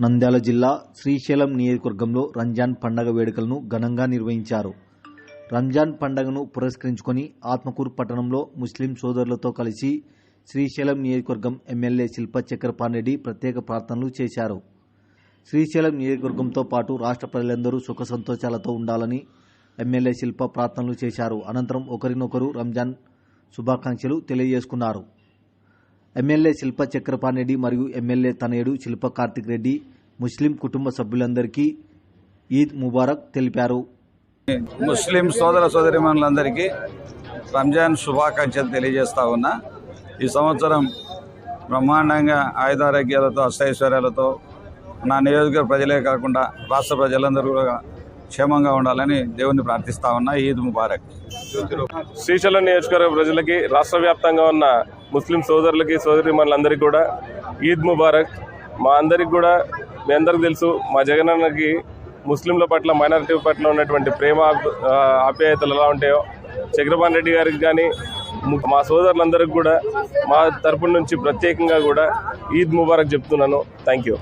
నంద్యాల జిల్లా శ్రీశైలం నియోజకవర్గంలో రంజాన్ పండగ వేడుకలను ఘనంగా నిర్వహించారు. రంజాన్ పండగను పురస్కరించుకొని ఆత్మకూరు పట్టణంలో ముస్లిం సోదరులతో కలిసి శ్రీశైలం నియోజకవర్గం ఎమ్మెల్యే శిల్ప చక్రపాణిరెడ్డి ప్రత్యేక ప్రార్థనలు చేశారు. శ్రీశైలం నియోజకవర్గంతో పాటు రాష్ట్ర ప్రజలందరూ సుఖ సంతోషాలతో ఉండాలని ఎమ్మెల్యే శిల్ప ప్రార్థనలు చేశారు. అనంతరం ఒకరినొకరు రంజాన్ శుభాకాంక్షలు తెలియజేసుకున్నారు. ఎమ్మెల్యే శిల్ప చక్రపాణిరెడ్డి మరియు ఎమ్మెల్యే తనయుడు శిల్ప కార్తిక్ రెడ్డి ముస్లిం కుటుంబ సభ్యులందరికీ ఈద్ ముబారక్ తెలిపారు. ముస్లిం సోదర సోదరిమణులందరికీ రంజాన్ శుభాకాంక్షలు తెలియజేస్తా ఉన్నా. ఈ సంవత్సరం బ్రహ్మాండంగా ఆయుధారోగ్యాలతో అష్టైశ్వర్యాలతో నా నియోజకవర్గ ప్రజలే కాకుండా రాష్ట్ర ప్రజలందరూ కూడా క్షేమంగా ఉండాలని దేవుణ్ణి ప్రార్థిస్తా ఉన్నా. ఈద్ ముబారక్. శ్రీశైలం నియోజకవర్గ ప్రజలకి రాష్ట్ర వ్యాప్తంగా ఉన్న ముస్లిం సోదరులకి సోదరి సోదరిమణులందరికీ కూడా ఈద్ ముబారక్. మా అందరికి కూడా మీ అందరికి తెలుసు మా జగనన్నకి ముస్లింల పట్ల మైనారిటీ పట్ల ఉన్నటువంటి ప్రేమ ఆప్యాయతలు ఎలా ఉంటాయో చక్రపాణి రెడ్డి గారికి కానీ మా సోదరులందరికీ కూడా మా తరపు నుంచి ప్రత్యేకంగా కూడా ఈద్ ముబారక్ చెప్తున్నాను. Thank you